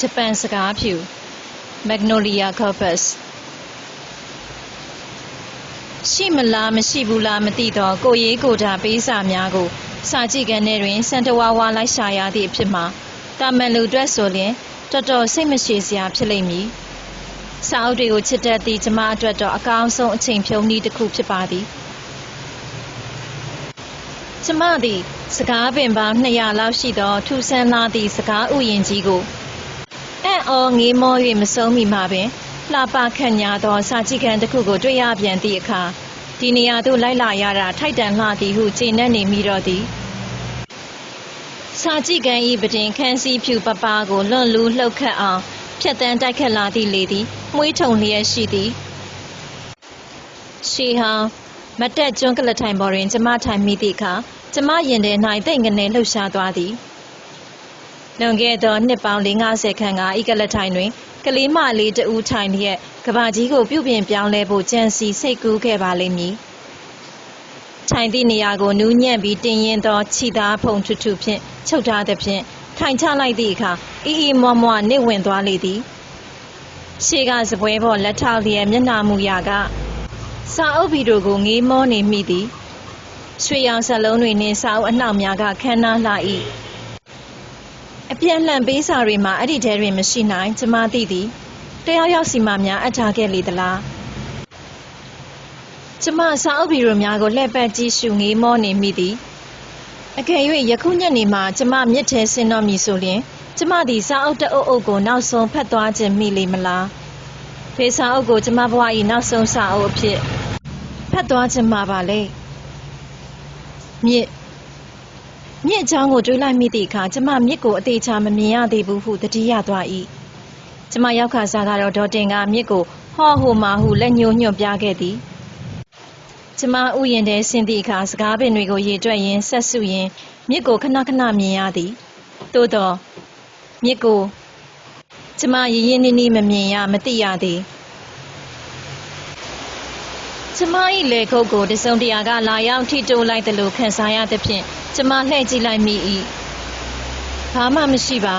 ဂျပန်စကားဖြူ Magnolia corpus ရှိမလားမရှိဘူးလားမသိတော့ကိုရေးကိုတာပေးစာများကို စာကြည့်ကန်ထဲတွင်စံတဝါဝါလိုက်ရှာရသည့်အဖြစ်မှာတာမန်လူအတွက်ဆိုလျှင်တော်တော်စိတ်မရှိစရာဖြစ်လိမ့်မည်စာအုပ်တွေကိုချစ်တတ်သည့်ကျမအတွက်တော့အကောင်းဆုံးအချိန်ဖြုံးနည်းတစ်ခုဖြစ်ပါသည်ကျမသည်စကားပင်ပေါင်း200လောက်ရှိသောထူဆန်းလာသည့်စကားဥယျာဉ်ကြီးကို အံ့ဩငေးမော၍မဆုံးမီမှာပင်လှပခန့်ညာသောစာကြည့်ကန်တစ်ခုကိုတွေ့ရပြန်သည့်အခါဒီနေရာသို့လိုက်လာရတာထိုက်တန်လှသည်ဟုကျေနပ်နေမိတော့သည်စာကြည့်ကန်ဤပတင်ခန်းစည်းဖြူပပကိုလွန်လူလှုပ်ခတ်အောင်ဖြတ်တန်းတိုက်ခတ်လာသည့်လေသည်မှုေးထုံလျက်ရှိသည်ရှေဟောင်းမတ်တက်ကျွန်းကလထိုင်ပေါ်တွင်ကျမထိုင်မိသည့်အခါကျမရင်ထဲ၌တိတ်ငနေလှုပ်ရှားသွားသည် လွန်ခဲ့သောနှစ်ပေါင်း50ခန့်ကဤကလထိုင်တွင်ကလေးမလေးတဦးထိုင်လျက်ကဘာကြီးကိုပြုပြင်ပြောင်းလဲဖို့ကြံစီစိတ်ကူးခဲ့ပါလိမ့်မည်ထိုင်သည့်နေရာကိုနူးညံ့ပြီးတင်းရင်သောခြိသားဖုံထွတ်ထွတ်ဖြင့်ချုပ်ထားသဖြင့်ထိုင်ချလိုက်သည့်အခါအီအီမွားမွားနေဝင်သွားလေသည်ရှေးကစပွဲပေါ်လက်ထောက်လျက်မျက်နှာမူရာကစာအုပ်ဗီတို့ကိုငေးမောနေမိသည်ရွှေရောင်စက်လုံးတွေနှင့်စာအုပ်အနှောက်များကခမ်းနားလှ၏ အပြန်လှန်ပေးစာတွေမှာအဲ့ဒီထဲတွင်မရှိနိုင်ကျမသိသည်တယောက်ယောက်စီမှများအပ်ထားခဲ့လေသလားကျမစာအုပ်ဗီရိုများကိုလှည့်ပတ်ကြည့်ရှုငေးမောနေမိသည်အကယ်၍ယခုညနေမှာကျမမြစ်ထဲဆင်းတော့မည်ဆိုလျှင်ကျမသည်စာအုပ်တအုပ်အုပ်ကိုနောက်ဆုံးဖတ်သွားခြင်းမိလေမလားဖေစာအုပ်ကိုကျမဘဝ၏နောက်ဆုံးစာအုပ်အဖြစ်ဖတ်သွားခြင်းမှာပါလေမြစ် မြစ်အကြောင်းကိုတွေးလိုက်မိသည့်အခါကျမမြစ်ကိုအသေးချာမမြင်ရသေးဘူးဟုသတိရသွား၏ကျမရောက်ခါစားကတော့ဒေါ်တင်ကမြစ်ကိုဟောဟိုမာဟုလက်ညှိုးညွှန်ပြခဲ့သည်ကျမဥယျာဉ်ထဲဆင်းသည့်အခါစကားပင်တွေကိုရေတွက်ရင်းဆက်စုရင်းမြစ်ကိုခဏခဏမြင်ရသည်သို့တော့မြစ်ကိုကျမရရင်နီးနီးမမြင်ရမသိရသည်ကျမ၏လေခုပ်ကိုတစုံတရာကလာရောက်ထိတိုးလိုက်သလိုခံစားရသဖြင့် ကျမလှည့်ကြည့်လိုက်မိ၏ဘာမှမရှိပါ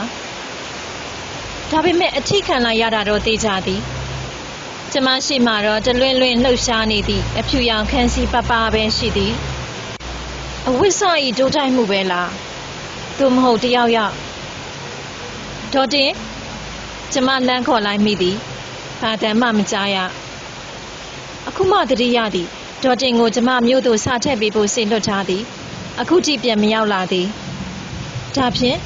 ဒါပေမဲ့အထိခံလိုက်ရတာတော့သိကြသည်ကျမရှိမှတော့တလွင်လွင်လှုပ်ရှားနေသည့်အဖြူရောင်ခန်းစီပပပဲရှိသည်အဝိဆဤဒိုးတိုင်းမှုပဲလားသူမဟုတ်တယောက်ယောက်ဒေါ်တင်ကျမလမ်းခေါ်လိုက်မိသည်ဘာတမ်းမှမကြားရအခုမှတတိယသည်ဒေါ်တင်ကိုကျမမြို့သို့စာထည့်ပေးဖို့စိတ်လွတ်ထားသည် အခုကြည့်ပြန်မရောက်လာသည်ဒါဖြင့်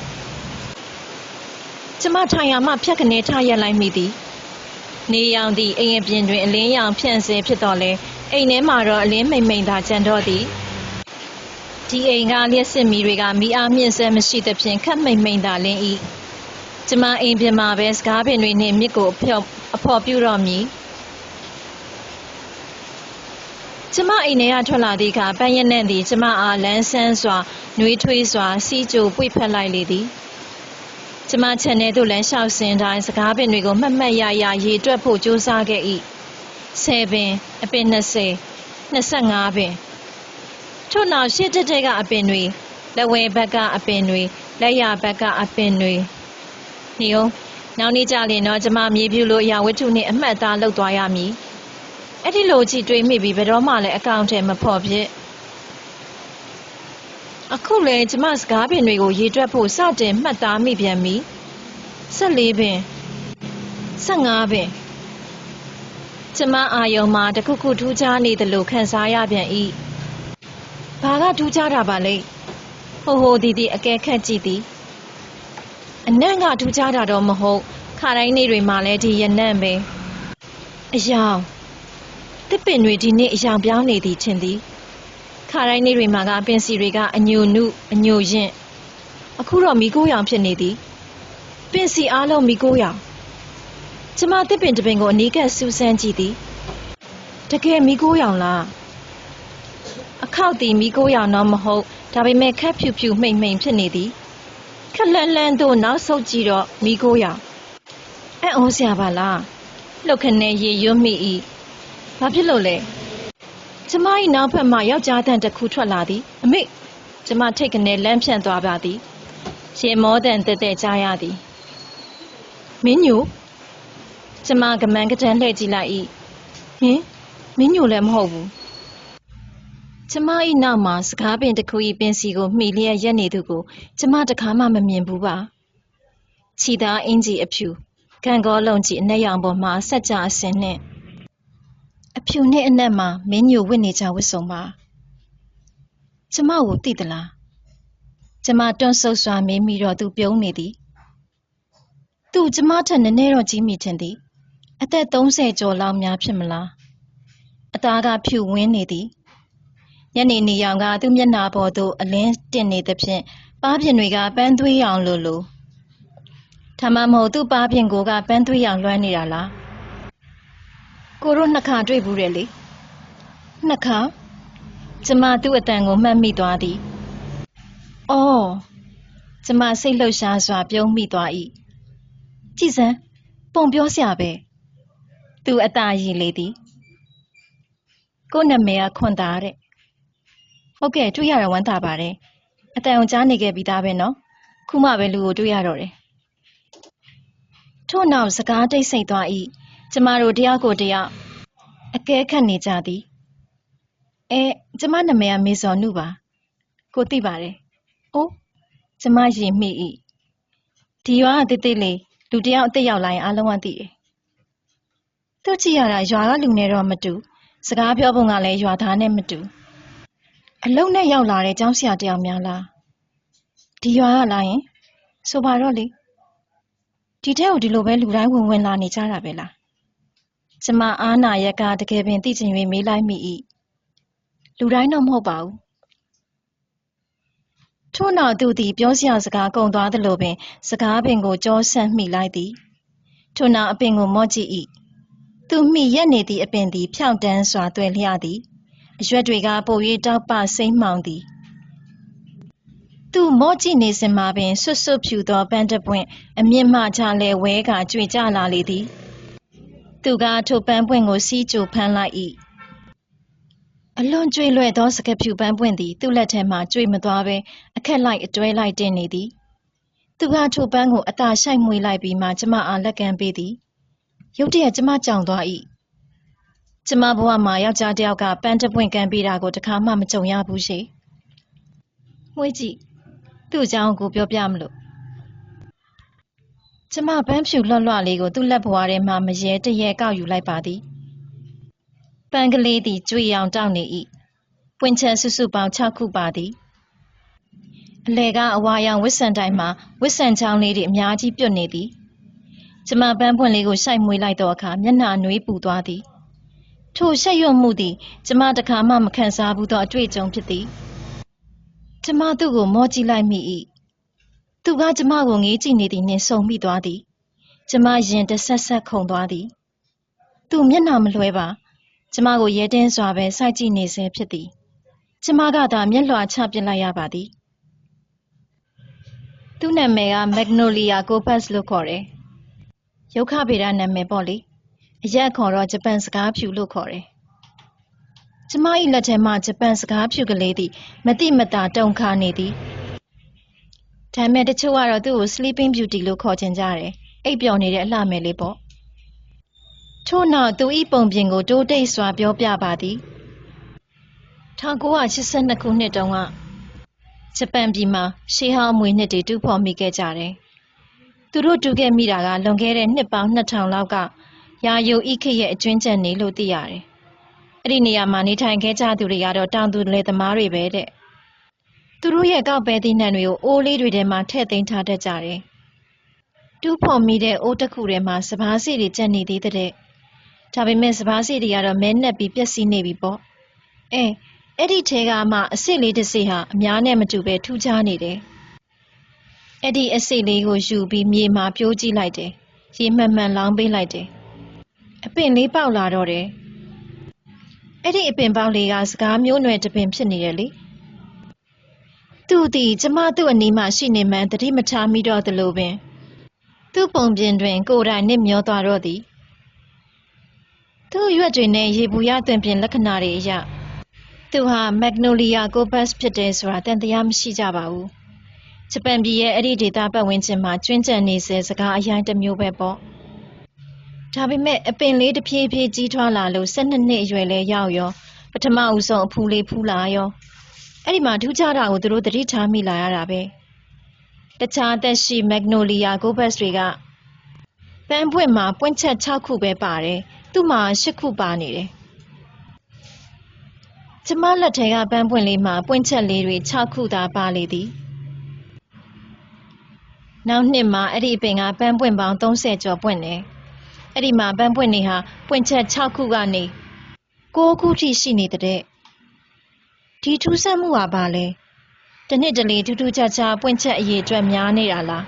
ကျမထိုင်ရမှဖြတ်ကနေထားရက်လိုက်မိသည်နေရောင်သည့်အိမ်အပြင်တွင်အလင်းရောင်ဖြန့်စေဖြစ်တော်လဲအိမ်ထဲမှာတော့အလင်းမိန်မိန်သာကျန်တော့သည်ဒီအိမ်ကလျှက်စစ်မီတွေကမိအားမြင့်စဲမရှိသဖြင့်ခက်မိန်မိန်သာလင်း၏ကျမအိမ်ပြင်မှာပဲစကားပင်တွေနှင့်မြစ်ကိုအဖျော်အဖော်ပြတော့မည် ကျမအိမ်ထဲကထွက်လာသည့်အခါပန်းရနဲ့သည်ကျမအားလန်းဆန်းစွာနှွေးထွေးစွာ စီးကြိုပွေဖက်လိုက်လေသည်ကျမချန်နယ်သို့လမ်းလျှောက်စင်တိုင်းစကားပင်တွေကိုမှတ်မှတ်ရရရေတွက်ဖို့ကြိုးစားခဲ့၏10ပင်အပင်20 25ပင်ထို့နောက်ရှေ့တက်တဲ့ကအပင်တွေလက်ဝဲဘက်ကအပင်တွေလက်ရဘက်ကအပင်တွေနေအောင်နောက်နေ့ကြရင်တော့ကျမမြေပြူလိုအရာဝတ္ထုနဲ့အမှတ်အသားလောက်သွားရမည် အဲ့ဒီလိုကြည့်တွေးမိပြီးဘယ်တော့မှလည်းအကောင့်ထဲမဖော်ဖြစ်အခုလေကျမစကားပင်တွေကိုရေတွက်ဖို့စတင်မှတ်သားမိပြန်ပြီ14ပင်15ပင်ကျမအာယုံမှာတခုခုထူးခြားနေတယ်လို့ခံစားရပြန်၏ဘာကထူးခြားတာပါလဲဟိုဟိုဒီဒီအကဲခတ်ကြည့်သည်အနံ့ကထူးခြားတာတော့မဟုတ်ခါတိုင်းနေ့တွေမှာလည်းဒီရနံ့ပဲအယောင် တစ်ပင်တွေဒီနေ့အယောင်ပြောင်းနေသည်ချင်းသည်ခါတိုင်းနေ့တွေမှာကပင်စီတွေကအညိုနုအညိုရင့်အခုတော့မီကိုရောင်ဖြစ်နေသည်ပင်စီအားလုံးမီကိုရောင်ကျမတစ်ပင်တစ်ပင်ကိုအနီးကပ်စူးစမ်းကြည့်သည်တကယ်မီကိုရောင်လားအခောက်သည်မီကိုရောင်တော့မဟုတ်ဒါပေမဲ့ခက်ဖြူဖြူမှိမ့်မှိန်ဖြစ်နေသည်ခက်လန်းလန်းတို့နောက်ဆုတ်ကြည့်တော့မီကိုရောင်အံ့ဩစရာပါလားလှုပ်ခနဲရေရွတ်မိ၏ ဘာဖြစ်လို့လဲကျမ၏နောက်ဖက်မှယောက်ျားတန်တစ်ခုထွက်လာသည်အမေကျမထိတ်ကနေလမ်းဖြန့်သွားပါသည်ရေမောတန်တက်တက်ကြားရသည်မင်းညိုကျမကမန်းကတန်းလှည့်ကြည့်လိုက်၏ဟင်မင်းညိုလည်းမဟုတ်ဘူးကျမ၏နောက်မှာစကားပင်တစ်ခု၏ပင်စီကိုမှီလျက်ရက်နေသူကိုကျမတခါမှမမြင်ဘူးပါခြိသားအင်ကြီးအဖြူကံကောလုံးကြီးအနက်ရောင်ပေါ်မှာဆက်ကြအစင်နှင့် အဖြူနှင့်အနက်မှာမင်းညိုဝတ်နေကြဝတ်စုံပါကျမကိုသိသလားကျမတွန့်ဆုတ်စွာမေးမိတော့သူပြုံးနေသည်သူကျမထက်နည်းနည်းတော့ကြီးမိထင်သည်အသက်30ကျော်လောက်များဖြစ်မလားအသားကဖြူဝင်းနေသည်ညနေနေရောင်ကသူ့မျက်နှာပေါ်သို့အလင်းတင်နေသဖြင့်ပါးပြင်တွေကပန်းသွေးရောင်လိုလိုဒါမှမဟုတ်သူ့ပါးပြင်ကိုကပန်းသွေးရောင်လွှမ်းနေတာလား ကိုတို့နှစ်ခါတွေ့ဘူးတယ်လေနှစ်ခါကျမသူ့အတန်ကိုမှတ်မိသွားသည်အော်ကျမစိတ်လှုပ်ရှားစွာ ပြုံးမိသွား၏ကြည်စမ်းပုံပြောစရာပဲသူအตาရည်လေသည်ကို့နာမည်ကခွန်သားတဲ့ဟုတ်ကဲ့တွေ့ရတော့ဝမ်းသာပါတယ်အတန်အောင်ကြားနေခဲ့ပြီးသားပဲနော်ခုမှပဲလူကိုတွေ့ရတော့တယ်ထို့နောက်စကားတိတ်ဆိတ်သွား၏ ကျမတို့တယောက်ကိုတယောက်အကဲခတ်နေကြသည်အဲကျမနာမည်ကမေဇော်နုပါ ကိုသိပါတယ်အိုးကျမရင်မိ၏ဒီရွာကတိတိလေးလူတယောက်အသက်ရောက်လာရင်အားလုံးကသိတယ်သူကြည့်ရတာရွာကလူနဲ့တော့မတူ စကားပြောပုံကလည်းရွာသားနဲ့မတူအလုံးနဲ့ရောက်လာတဲ့ကျောင်းဆရာတယောက်များလားဒီရွာကလာရင် ဆိုပါတော့လေဒီထဲကိုဒီလိုပဲလူတိုင်းဝင်ဝင်လာနေကြတာပဲလား ကျမအားနာရက်ကတကယ်ပင်သိချင်၍မေးလိုက်မိ၏လူတိုင်းတော့မဟုတ်ပါဘူးထို့နောက်သူသည်ပြောစရာစကားကုန်သွားသလိုပင် စကားပင်ကိုကြောဆန့်မိလိုက်သည်ထို့နောက်အပင်ကိုမော့ကြည့်၏သူမိရက်နေသည့်အပင်သည် ဖြောင့်တန်းစွာတွေ့လျသည်အရွက်တွေကပို၍တောက်ပစိမ့်မှောင်သည်သူမော့ကြည့်နေစဉ်မှာပင်ဆွတ်ဆွတ်ဖြူသောပန်းတပွင့်အမြင့်မှချလဲဝဲကကြွေကြလာလေသည် သူကထိုပန်းပွင့်ကိုစီးကြိုဖမ်းလိုက်၏အလွန်ကြွေလွယ်သောစကဖြူပန်းပွင့်သည်သူ့လက်ထဲမှကြွေမသွားဘဲအခက်လိုက်အတွဲလိုက်တင်နေသည်သူကထိုပန်းကိုအသာရှိုက်မွေလိုက်ပြီးမှကျမအားလက်ကမ်းပေးသည်ရုတ်တရက်ကျမကြောင်သွား၏ကျမဘဝမှာယောက်ျားတစ်ယောက်ကပန်းတပွင့်ကမ်းပေးတာကိုတခါမှမကြုံရဘူးရှိမွေးကြည့်သူ့အကြောင်းကိုပြောပြမလို့ ကျမပန်းဖြူလွတ်လွတ်လေးကိုသူ့လက်ဘွားထဲမှမရဲတရဲကောက်ယူလိုက်ပါသည်ပန်းကလေးသည်ကြွေရောင်တောက်နေ၏ပွင့်ချန်စုစုပေါင်း6ခုပါသည်အလဲကအဝါရောင်ဝစ်ဆန်တိုင်းမှာဝစ်ဆန်ချောင်းလေးတွေအများကြီးပြုတ်နေသည်ကျမပန်းပွင့်လေးကိုရှိုက်မွေးလိုက်သောအခါမျက်နှာနွေးပူသွားသည်ထိုရှက်ရွံ့မှုသည်ကျမတခါမှမခံစားဘူးသောအတွေ့အကြုံဖြစ်သည်ကျမသူ့ကိုမောကြည့်လိုက်မိ၏ သူကကျမကိုငေးကြည့်နေသည်နှင့်ဆုံမိသွားသည်ကျမရင်တဆက်ဆက်ခုန်သွားသည်သူမျက်နှာမလွှဲပါကျမကိုရဲတင်းစွာပဲစိုက်ကြည့်နေဆဲဖြစ်သည်ကျမကသာမျက်လွှာချပစ်လိုက်ရပါသည်သူ့နာမည်ကမက်ဂနိုလီယာကိုပတ်စ်လို့ခေါ်တယ်ရုခဗေဒနာမည်ပေါ့လေအရက်ခေါ်တော့ဂျပန်စကားဖြူလို့ခေါ်တယ်။ကျမ၏လက်ထဲမှဂျပန်စကားဖြူကလေးသည်မတိမတာတုန်ခါနေသည်။ ဒါမဲ့တချို့ကတော့သူ့ကို Sleeping Beauty လို့ခေါ်ချင်ကြတယ်။အိပ်ပျော်နေတဲ့အလှမယ်လေးပေါ့။ထို့နောက်သူ၏ပုံပြင်ကိုတိုးတိတ်စွာပြောပြပါသည်။1982ခုနှစ်တုန်းကဂျပန်ပြည်မှာရှေးဟောင်းမွေနှစ်တွေတူးဖော်မိခဲ့ကြတယ်။သူတို့တူးခဲ့မိတာကလွန်ခဲ့တဲ့နှစ်ပေါင်း2000လောက်ကယာယိုဣခေရဲ့အကျွင်းချက်နေလို့သိရတယ်။အဲ့ဒီနေရာမှာနေထိုင်ခဲ့ကြသူတွေကတော့တောင်သူလယ်သမားတွေပဲတဲ့။ သူတို့ရဲ့ကောက်ပဲသီးနှံတွေကိုအိုးလေးတွေထဲမှာထည့်သိမ်းထားတတ်ကြတယ်။တူးဖော်မိတဲ့အိုးတစ်ခုထဲမှာစပားစီတွေကျက်နေသေးတဲ့။ဒါပေမဲ့စပားစီတွေကတော့မဲနှက်ပြီးပျက်စီးနေပြီပေါ့။အဲအဲ့ဒီထဲကမှအစ်စ်လေးတစ်စိဟာအများနဲ့မတူပဲထူးခြားနေတယ်။အဲ့ဒီအစ်စ်လေးကိုယူပြီးမြေမှာပြိုးကြည့်လိုက်တယ်။ရေမှန်မှန်လောင်းပေးလိုက်တယ်။အပင်လေးပေါက်လာတော့တယ်အဲ့ဒီအပင်ပေါက်လေးကစကားမျိုးနွယ်တပင်ဖြစ်နေတယ်လေ သူ့သည် ကျမသူ့အနီးမှရှိနေမှန်းတတိမထားမိတော့သလိုပင် သူ့ပုံပြင်တွင် ကိုယ်တိုင်နစ်မျောသွားတော့သည်သူ့ရွက်တွေနဲ့ရေပူရသွင်ပြင်လက္ခဏာတွေအရသူဟာမက်ဂနိုလီယာကိုပတ်စ်ဖြစ်တယ်ဆိုတာတန်တရားမရှိကြပါဘူးဂျပန်ပြည်ရဲ့အဲ့ဒီဒေသပတ်ဝန်းကျင်မှာကျွင်းကျန်နေစေစကားအရင်တစ်မျိုးပဲပေါ့ဒါပေမဲ့အပင်လေးတစ်ဖြည်းဖြည်းကြီးထွားလာလို့12နှစ်အရွယ်လဲရောက်ရောပထမဦးဆုံးအဖူးလေးဖူးလာရော အဲ့ဒီမှာထူးခြားတာကိုသူတို့သတိထားမိလာရတာပဲတခြားအသက်ရှိမက်ဂနိုလီယာဂိုဘတ်တွေကပန်းပွင့်မှာပွင့်ချက်6ခုပဲပါတယ်သူ့မှာ10ခုပါနေတယ်ကျမလက်ထဲကပန်းပွင့်လေးမှာပွင့်ချက်လေးတွေ6ခုသာပါလေသည်နောက်နှစ်မှာအဲ့ဒီအပင်ကပန်းပွင့်ပေါင်း30ကျော်ပွင့်တယ်အဲ့ဒီမှာပန်းပွင့်နေဟာပွင့်ချက်6ခုကနေ9ခုထိရှိနေတဲ့ ဒီထူးဆန်းမှုဟာဘာလဲတစ်နှစ်တလေထူးထူးခြားခြားပွင့်ချက်အရေးအတွက်များနေတာလား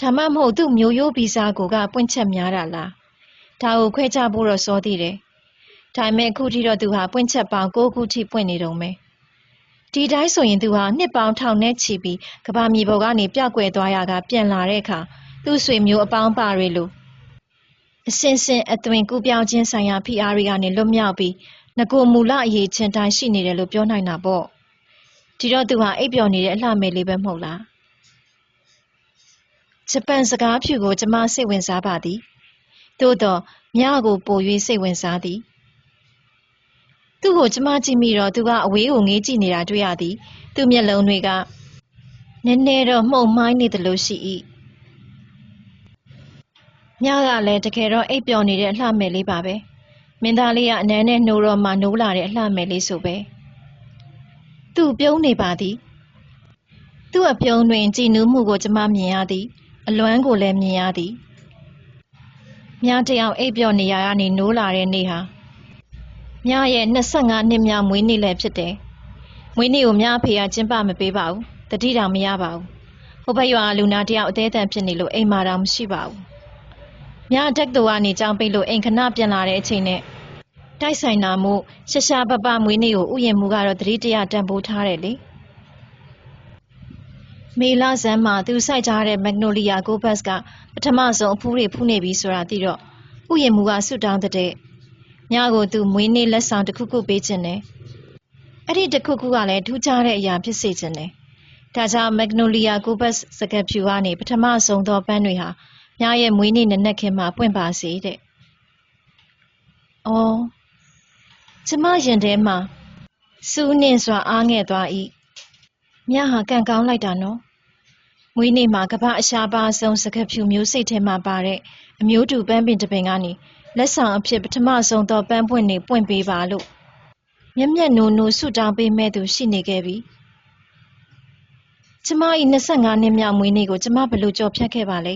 ဒါမှမဟုတ်သူ့မျိုးရိုးဗီဇကိုကပွင့်ချက်များတာလားဒါကိုခွဲခြားဖို့တော့စောသေးတယ်ဒါပေမဲ့အခုထိတော့သူဟာပွင့်ချက်ပေါင်း၉ခုထိပွင့်နေတုံးပဲဒီတိုင်းဆိုရင်သူဟာနှစ်ပေါင်းထောင်နဲ့ချီပြီးကဘာမြေပေါ်ကနေပျောက်ကွယ်သွားရကပြန်လာတဲ့အခါသူ့ဆွေမျိုးအပေါင်းပါတွေလိုအစင်စင်အသွင်ကူးပြောင်းခြင်းဆိုင်ရာဖိအားတွေကနေလွတ်မြောက်ပြီး ငကိုမူလအရေးချင်းတိုင်းရှိနေတယ်လို့ပြောနိုင်တာပေါ့ဒီတော့သူဟာအိပ်ပျော်နေတဲ့အလှမယ်လေးပဲမဟုတ်လားဂျပန်စကားဖြူကိုကျမစိတ်ဝင်စားပါသည်သို့တော့မြကိုပို၍စိတ်ဝင်စားသည်သူ့ကိုကျမကြည့်မိတော့သူကအဝေးကိုငေးကြည့်နေတာတွေ့ရသည်သူ့မျက်လုံးတွေကနည်းနည်းတော့မှုန်မှိုင်းနေတယ်လို့ရှိ၏ညကလည်းတကယ်တော့အိပ်ပျော်နေတဲ့အလှမယ်လေးပါပဲ မင်းသားလေးကအနမ်းနဲ့နှိုးတော့မှနိုးလာတဲ့အလှမယ်လေးဆိုပဲသူပြုံးနေပါသည်သူ့အပြုံးတွင်ကြည်နူးမှုကိုကျမမြင်ရသည်အလွမ်းကိုလည်းမြင်ရသည်ညတယောက်အိပ်ပျော်နေရကနေနိုးလာတဲ့နေ့ဟာမြရဲ့25နှစ်မြောက်မွေးနေ့လည်းဖြစ်တယ်။မွေးနေ့ကိုမြအဖေကကျင်းပမပေးပါဘူး။တတိတောင်မရပါဘူး။ဟိုဘက်ရွာလူနာတယောက်အသေးအံဖြစ်နေလို့အိမ်မာတောင်မရှိပါဘူး။မြတက်တူကနေကြောင်းပိတ်လို့အိမ်ခဏပြန်လာတဲ့အချိန်နဲ့ တိုက်ဆိုင်တာမို့ရှရှာပပမွေးနေ့ကိုဥယျာဉ်မူကတော့တတိတရတန်ဖိုးထားတယ်လေ။မေလာဇန်မှာသူစိုက်ထားတဲ့မက်ဂနိုလီယာကိုဘတ်စ်ကပထမဆုံးအဖူးတွေဖူးနေပြီဆိုတာသိတော့ဥယျာဉ်မူကဆူတောင်းတဲ့ညကိုသူမွေးနေ့လက်ဆောင်တစ်ခုခုပေးခြင်းနဲ့အဲ့ဒီတစ်ခုခုကလည်းထူးခြားတဲ့အရာဖြစ်စေခြင်းနဲ့ဒါကြောင့်မက်ဂနိုလီယာကိုဘတ်စကပ်ဖြူကနေပထမဆုံးသောပန်းတွေဟာညရဲ့မွေးနေ့နနက်ခင်းမှာပွင့်ပါစေတဲ့။အော် ကျမရင်ထဲမှာစူးနှင်းစွာအားငယ်သွား၏။ညဟာကံကောင်းလိုက်တာနော်။မွေးနေ့မှာကမ္ဘာအရှားပါဆုံးစကပ်ဖြူမျိုးစိတ်ထဲမှာပါတဲ့အမျိုးတူပန်းပင်တစ်ပင်ကနေလက်ဆောင်အဖြစ်ပထမဆုံးသောပန်းပွင့်နေပွင့်ပေးပါလို့မျက်မျက်နိုးနိုးဆုတောင်းပေးမဲ့သူရှိနေခဲ့ပြီကျမ၏25နှစ်မြောက်မွေးနေ့ကိုကျမဘယ်လိုကြော်ဖြတ်ခဲ့ပါလဲ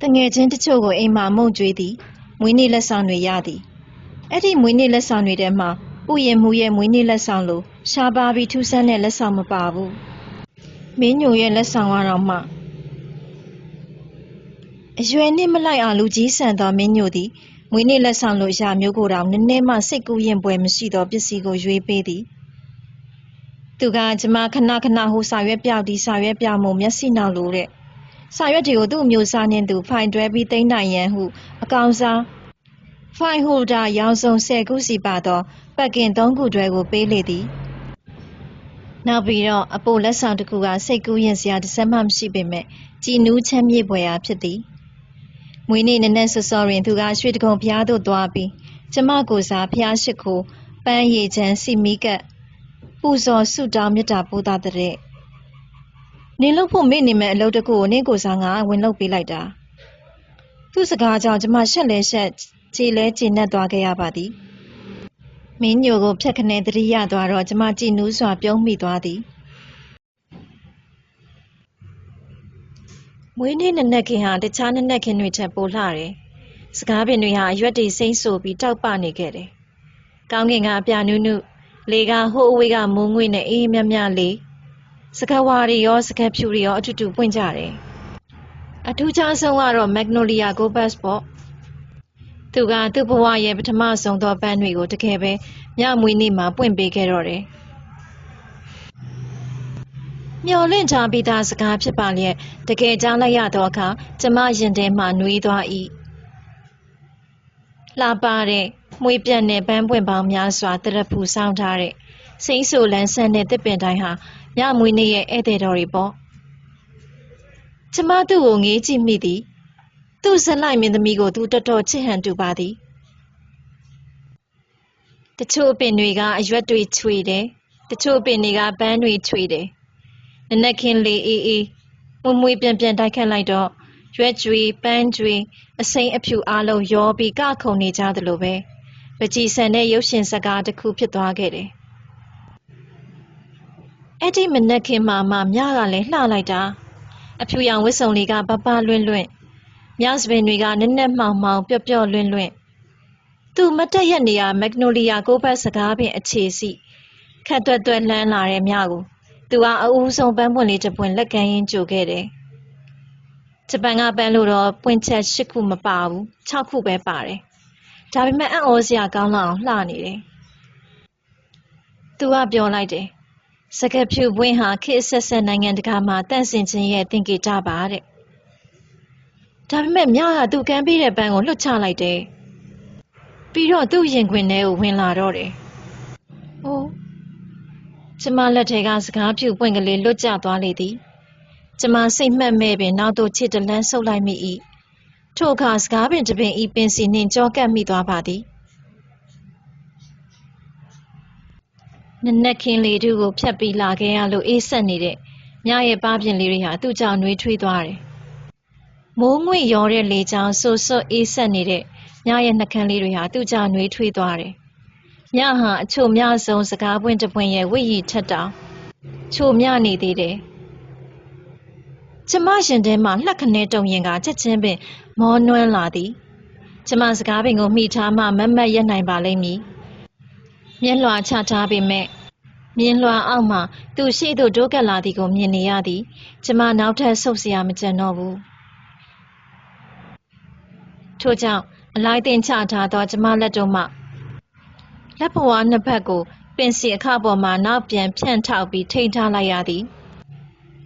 တငယ်ချင်းတချို့ကိုအိမ်မှာမုန့်ကျွေးသည်မွေးနေ့လက်ဆောင်တွေရသည် အဲ့ဒီမွေးနေ့လက်ဆောင်တွေထဲမှာဥယျာဉ်မှုရဲ့မွေးနေ့လက်ဆောင်လိုရှားပါပြီးထူးဆန်းတဲ့လက်ဆောင်မပါဘူးမင်းညိုရဲ့လက်ဆောင်ကတော့မှအရွယ်နှင့်မလိုက်အောင်လူကြီးဆန်သောမင်းညိုသည်မွေးနေ့လက်ဆောင်လိုအရာမျိုးကိုတောင်နည်းနည်းမှစိတ်ကူးရင်ပွဲမရှိသောပစ္စည်းကိုရွေးပေးသည်သူကကျမခဏခဏဟိုစာရွက်ပြောက်ဒီစာရွက်ပြောက်မှုမျက်စိနောက်လိုတဲ့စာရွက်တွေကိုသူ့အမျိုးစားနှင့်သူဖိုင်တွဲပြီးသိမ်းနိုင်ရန်ဟုအကောင်စား ဖိုင်ဟိုဒါရောင်စုံ10ခုစီပါသောပတ်ကင်3ခုတွဲကိုပေးလေသည်နောက်ပြီးတော့အပိုလက်ဆောင်တစ်ခုကစိတ်ကူးရင်စရာတစ်စက်မှမရှိပေမဲ့ကြည်နူးချမ်းမြေ့ဖွယ်ရာဖြစ်သည်မွေးနေ့နည်းနည်းစောစောတွင်သူကရွှေတကုံဖျားသို့သွားပြီးကျမကိုစားဖျားရှိခိုပန်းရည်ချမ်းစီမီကပ်ပူဇော်ဆုတောင်းမြတ်တာပို့တာတဲ့နင်လို့ဖို့မေ့နေမဲ့အလုပ်တစ်ခုကိုနင့်ကိုစားငါဝင်လုပ်ပေးလိုက်တာသူ့စကားကြောင့်ကျမရှက်လဲရှက် ခြေလဲခြေနဲ့သွားခဲ့ရပါသည်မင်းညိုကိုဖြတ်ခနဲတတိယသွားတော့ကျမကြည်နူးစွာပြုံးမိသွားသည်မွေးနေ့နနက်ခင်းဟာတခြားနနက်ခင်းတွေထက်ပိုလှတယ်။စကားပင်တွေဟာအရွက်တွေစိမ့်ဆိုပြီးတောက်ပနေခဲ့တယ်။ကောင်းကင်ကအပြနုနုလေကဟိုးအဝေးကမိုးငွေ့နဲ့အေးမြမြလေးစကဝါတွေရောစကဖြူတွေရောအတူတူပွင့်ကြတယ်။အထူးခြားဆုံးကတော့မက်ဂနိုလီယာဂိုဘတ်စ်ပေါ့။ သူကသူ့ဘဝရဲ့ပထမဆုံးသောပန်းတွေကိုတကယ်ပဲညမွေးနေ့မှာပွင့်ပေးခဲ့တော့တယ်။မျော်လင့်ထားပြီးသားစကားဖြစ်ပါလျက်တကယ်ကြားလိုက်ရသောအခါကျမရင်ထဲမှနှွေးသွား၏လှပတဲ့မွေးပြန့်တဲ့ပန်းပွင့်ပေါင်းများစွာတရဖူဆောင်ထားတဲ့စိမ့်ဆူလန်းဆန်းတဲ့တစ်ပင်တိုင်းဟာညမွေးနေ့ရဲ့ဧည့်သည်တော်တွေပေါ့ကျမသူ့ကိုငေးကြည့်မိသည် သူ့ဇက်လိုက်မင်းသမီးကိုသူတော်တော်ချစ်ဟန်တူပါသည်တချို့အပင်တွေကအရွက်တွေချွေတယ်တချို့အပင်တွေကပန်းတွေချွေတယ်နနက်ခင်းလေးအေးအေးမွမွေပြန်ပြန်တိုက်ခတ်လိုက်တော့ရွက်ကျွေပန်းကျွေအစိမ်းအဖြူအားလုံးရောပြီးကခုန်နေကြသလိုပဲပကြည်ဆန်တဲ့ရုပ်ရှင်ဇာတ်ကားတစ်ခုဖြစ်သွားခဲ့တယ်အဲ့ဒီမနက်ခင်းမှာမှမြကလည်းလှလိုက်တာအဖြူရောင်ဝစ်စုံလေးကပပလွင့်လွင့် မြစပင်တွေကနက်နက်မှောင်မှောင်ပျော့ပျော့လွင့်လွင့်သူမတက်ရက်နေရမက်ဂနိုလီယာကိုပတ်စကားပင်အခြေစီခတ်တွက်တွက်လှမ်းလာတဲ့မြကိုသူကအအူးဆုံးပန်းပွင့်လေးတစ်ပွင့်လက်ကမ်းရင်းကြိုခဲ့တယ်ဂျပန်ကပန်းလို့တော့ပွင့်ချက်၈ခုမပါဘူး၆ခုပဲပါတယ်ဒါပေမဲ့အံ့ဩစရာကောင်းလောက်အောင်လှနေတယ်သူကပြောလိုက်တယ်စကဖြူပွင့်ဟာခေတ်ဆက်ဆက်နိုင်ငံတကာမှာတန့်စင်ခြင်းရဲ့သင်္ကေတပါတဲ့ ဒါပေမဲ့မြကသူကမ်းပေးတဲ့ပန်းကိုလွတ်ချလိုက်တယ်ပြီးတော့သူ့ရင်ခွင်ထဲကိုဝင်လာတော့တယ်။အိုးကျမလက်ထဲကစကားဖြူပွင့်ကလေးလွတ်ကျသွားလေသည်။ကျမစိတ်မှတ်မဲ့ပင်နောက်သို့ချစ်တလန်းဆုပ်လိုက်မိ၏။ထို့အခါစကားပင်တစ်ပင်ဤပင်စီနှင့်ကြောကပ်မိသွားပါသည်။နနက်ခင်းလေးတို့ကိုဖြတ်ပြီးလာခဲ့ရလို့အေးဆက်နေတဲ့မြရဲ့ပါပြင်လေးတွေဟာသူ့ကြောင့်နှွေးထွေးသွားတယ်။ မိုးငွေ့ရောတဲ့လေကြောင်းဆူဆွတ်အေးဆက်နေတဲ့ညရဲ့နှကန်းလေးတွေဟာသူ့ကြနွေးထွေးသွားတယ်။ညဟာအချို့မြဆုံးစကားပွင့်တပွင့်ရဲ့ဝိရီထက်တောင်ချို့မြနေသေးတယ်။ကျမရှင်ထဲမှာလှက်ခနဲတုံရင်ကချက်ချင်းပင်မောနွမ်းလာသည်။ကျမစကားပင်ကိုမိထားမှမမတ်ရက်နိုင်ပါလိမ့်မည်။မျက်လွှာချထားပေမဲ့မြင်းလွှာအောက်မှာသူရှိသူဒုက္ကလာသည်ကိုမြင်နေရသည် ကျမနောက်ထပ်ဆုတ်စရာမကြံတော့ဘူး။ ထို့ကြောင့်အလိုက်တင်ချထားသောကျမလက်တို့မှလက်ဘဝနှစ်ဖက်ကိုပင်စီအခပေါ်မှနောက်ပြန်ဖြန့်ထောက်ပြီးထိန်းထားလိုက်ရသည်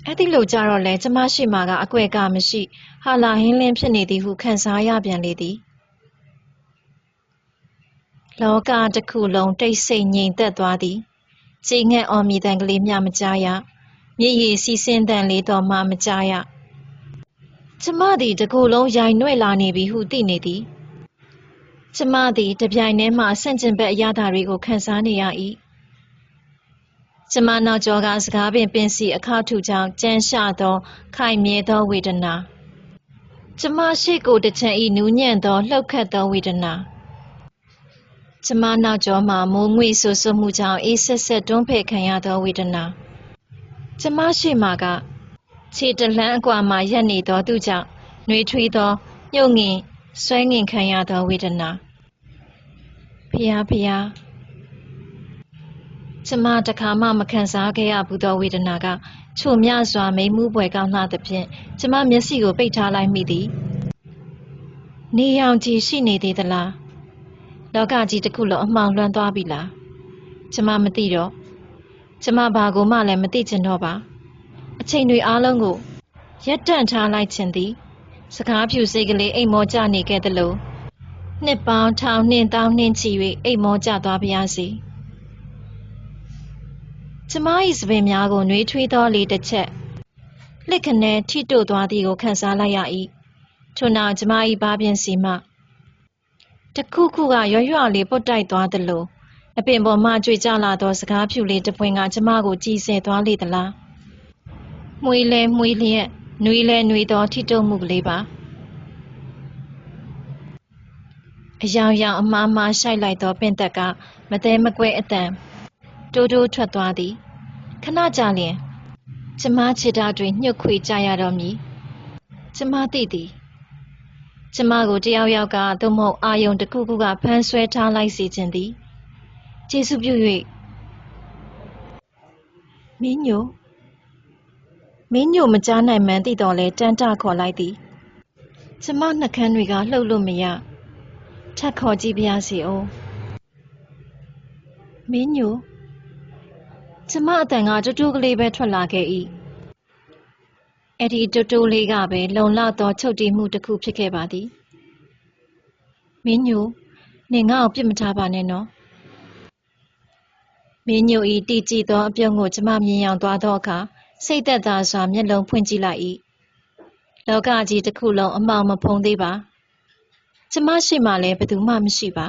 အဲ့ဒီလိုကြတော့လေကျမရှိမှာကအကွက်ကမရှိ ဟာလာဟင်းလင်းဖြစ်နေသည်ဟုခံစားရပြန်လေသည်လောကတစ်ခုလုံးတိတ်ဆိတ်ငြိမ်သက်သွားသည်ချိန်ငှက်အော်မြည်တန်ကလေးမျှမကြားရမြည်ရည်စီးစင်းတန်လေးတော့မှမကြားရ ကျမသည်တကူလုံးရိုင်နှွဲ့လာနေပြီဟုသိနေသည်ကျမသည်တပြိုင်တည်းမှဆန့်ကျင်ဘက်အရာသာတွေကိုခံစားနေရ၏ကျမနောက်ကျောကစကားပင်ပင်စီအခထုကြောင့်ကြမ်းရှသော ခိုင်မြဲသောဝေဒနာကျမရှိကိုတစ်ချက်ဤနူးညံ့သောလှုပ်ခတ်သောဝေဒနာကျမနောက်ကျောမှမိုးငွေဆူဆူမှုကြောင့်အေးဆက်ဆက်တွန်းဖယ်ခံရသောဝေဒနာကျမရှိမှာက ခြေတလန်းအကွာမှရက်နေသောသူကြောင့်နှွေးထွေးသောညှို့ငင်ဆွဲငင်ခံရသောဝေဒနာဖျားဖျားကျမတခါမှမခံစားခဲ့ရဘူးသောဝေဒနာကချိုမြစွာမိမှုပွဲကောင်းလှသဖြင့်ကျမမျက်စိကိုပိတ်ထားလိုက်မိသည်နေရောင်ကြီးရှိနေသေးသလားလောကကြီးတစ်ခုလုံးအမှောင်လွှမ်းသွားပြီလားကျမမသိတော့ကျမဘာကိုမှလည်းမသိချင်တော့ပါ အချိန်တွေအားလုံးကိုရက်တန့်ထားလိုက်ခြင်းသည် စကားဖြူစိတ်ကလေးအိမ်မောကျနေခဲ့သလိုနှစ်ပေါင်းထောင်နှင်းတောင်းနှင်းချီ၍အိမ်မောကျသွားပါရစေကျမ၏စပင်များကိုနှွေးထွေးသောလေတစ်ချက်လက်ခနဲထိတို့သွားသည်ကိုခံစားလိုက်ရ၏ထို့နောက်ကျမ၏ဘာပြင်စီမှတခုခုကရွရွလေးပုတ်တိုက်သွားသလိုအပင်ပေါ်မှကြွေကြလာသောစကားဖြူလေးတစ်ပွင့်ကကျမကိုကြည်စဲသွားလေသလား မွေလဲမွေလျက်နွေလဲနွေသောထိတုံမှုကလေးပါအယောင်ယောင်အမားမားရှိုက်လိုက်သောပင့်သက်ကမသေးမကွဲအတန်တိုးတိုးထွက်သွားသည်ခဏကြာလျင်ကျမခြေသားတွင်ညှုတ်ခွေကြရတော့မည်ကျမသိသည်ကျမကိုတယောက်ယောက်ကသို့မဟုတ်အာယုံတစ်ခုခုကဖမ်းဆွဲထားလိုက်စေခြင်းသည်ကျေးဇူးပြု၍မင်းညို မင်းညိုမကြားနိုင်မှန်းသိတော်လဲတန်းတခေါ်လိုက်သည်ကျမနှကန်းတွေကလှုပ်လို့မရထပ်ခေါ်ကြည့်ပါရစေအောင်မင်းညိုကျမအတန်ကတူတူကလေးပဲထွက်လာခဲ့၏အဲ့ဒီတူတူလေးကပဲလုံလောက်သောချုပ်တီးမှုတစ်ခုဖြစ်ခဲ့ပါသည်မင်းညိုနေငါ့ကိုပြစ်မထားပါနဲ့နော်မင်းညိုဤတီကြည်သောအပြုံးကိုကျမမြင်ရောက်သွားသောအခါ စိတ်သက်သာစွာမျက်လုံးဖွင့်ကြည့်လိုက်၏လောကကြီးတစ်ခုလုံးအမှောင်မဖုံးသေးပါကျမရှိမှလည်းဘယ်သူမှမရှိပါ